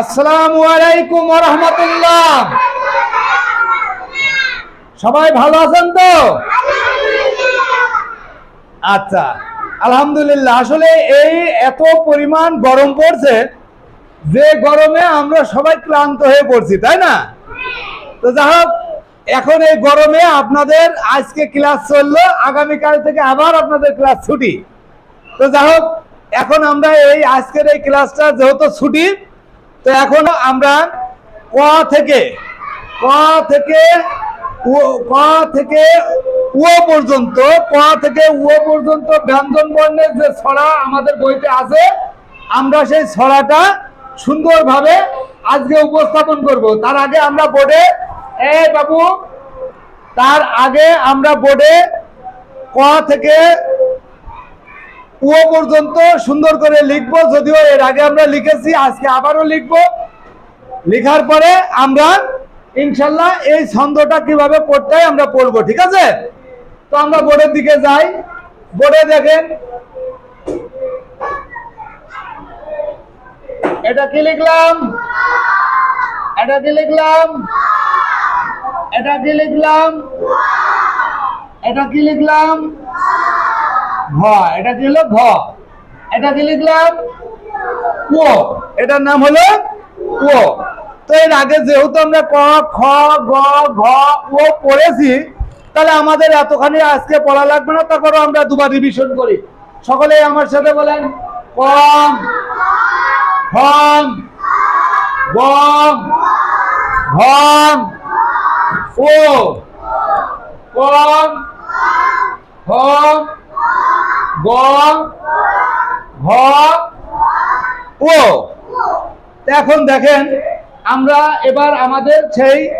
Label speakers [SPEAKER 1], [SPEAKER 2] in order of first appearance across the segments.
[SPEAKER 1] আসসালামু আলাইকুম রহমতুল্লাহ। সবাই ভালো আছেন তো? আচ্ছা আলহামদুলিল্লাহ। আসলে এই এত পরিমাণ গরম পড়ছে, যে গরমে আমরা সবাই ক্লান্ত হয়ে পড়ছি, তাই না? তো যাই হোক, এখন এই গরমে আপনাদের আজকে ক্লাস চলল, আগামীকাল থেকে আবার আপনাদের ক্লাস ছুটি। তো যাই হোক, এখন আমরা এই আজকের এই ক্লাসটা যেহেতু ছুটি তো এখন আমরা ক থেকে ক থেকে ক থেকে উ পর্যন্ত, ক থেকে উ পর্যন্ত ব্যঞ্জন বর্ণের যে ছড়া আমাদের বইতে আছে, আমরা সেই ছড়াটা সুন্দরভাবে আজকে উপস্থাপন করব। তার আগে আমরা বোর্ডে, এ বাবু, তার আগে আমরা বোর্ডে ক থেকে ও পর্যন্ত সুন্দর করে লিখব, যদিও এর আগে আমরা লিখেছি, আজকে আবারও লিখব। লেখার পরে আমরা ইনশাল্লাহ এই ছন্দটা কীভাবে পড়তে আমরা পড়ব, ঠিক আছে? তো আমরা বোর্ডের দিকে যাই। বোর্ডে দেখেন। এটা কি লিখলাম? এটা কি লিখলাম? এটা কি লিখলাম? এটা কি লিখলাম? ঘ এটা কি হলো? ঘ এটা কি লিখলাম? ও এটার নাম হলো ও তো এর আগে যেহেতু আমরা ক, খ, গ, ঘ ও পড়েছি, তাহলে আমাদের এতখানি আজকে পড়া লাগবে না, তারপরও আমরা দুবার রিভিশন করি। সকলে আমার সাথে বলেন কম খম গম ঘম ও কম খম গম ঘ, ও। এখন দেখেন, আমরা এবার আমাদের সেই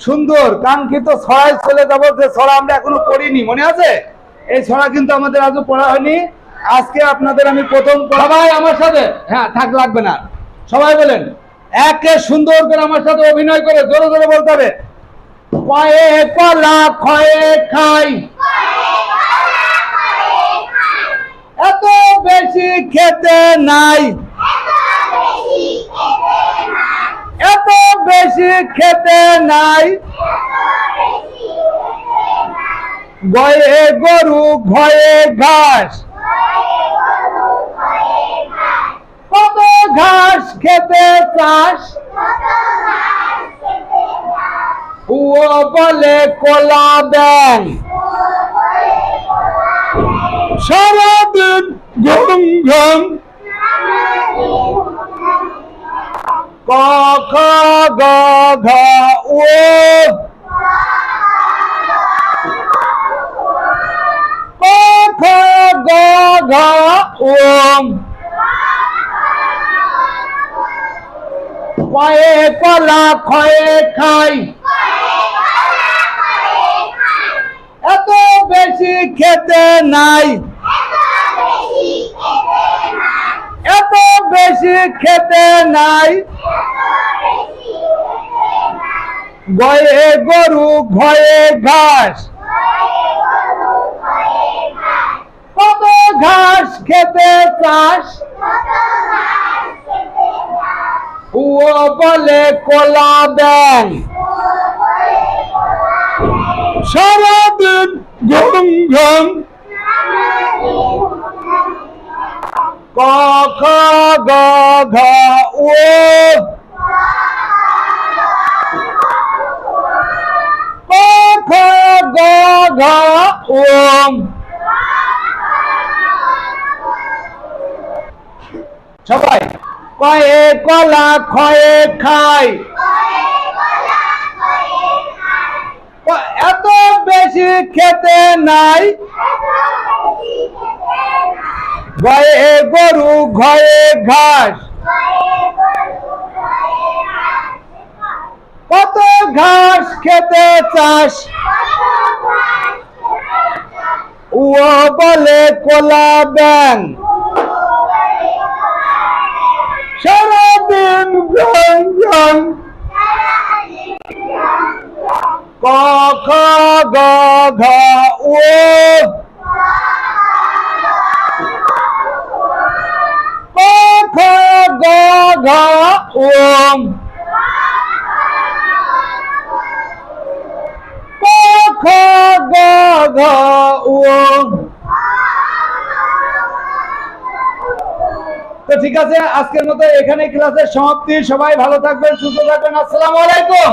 [SPEAKER 1] সুন্দর, কাঙ্ক্ষিত ছড়ায় চলে যাব, যে ছড়া আমরা এখনও পড়িনি, মনে আছে? এই ছড়া কিন্তু আমাদের আজও পড়া হয়নি। আজকে আপনাদের আমি প্রথম সবাই আমার সাথে? হ্যাঁ থাক, লাগবে না। সবাই বলেন, একে সুন্দর করে আমার সাথে অভিনয় করে, জোরে জোরে বলতে হবে। কয়ে কলা, খয়ে খাই। বেশি খেতে নাই। এত বেশি খেতে নাই। গয়ে গরু ঘয়ে ঘাস। কত ঘাস খেতে চাষ ও বলে কলা ব্যাং সারাদিন ঘুম ঘুম ক খ গ ঘ ও ক খ গ ঘ ওম কয়ে কলা খয়ে খাই এত বেশি খেতে নাই বেশি খেতে নাই। গয়ে গরু, ঘয়ে ঘাস। কত ঘাস খেতে চাস? ও বলে কলা ব্যাং সারাদিন ঘুম ঘুম। ক খ ও ক খ গ সবাই, কয়ে কলা, খয়ে খাই। এত বেশি খেতে নাই। গয়ে গরু ঘয়ে ঘাস। কত ঘাস খেতে চাস? ও বলে কোলা ব্যাং সারাদিন ঘন ঘন ক, খ, গ, ঘ ও ক খ গ ওম ঘ তো ঠিক আছে, আজকের মতো এখানে ক্লাসের সমাপ্তি। সবাই ভালো থাকবেন, সুস্থ থাকবেন। আসসালামু আলাইকুম।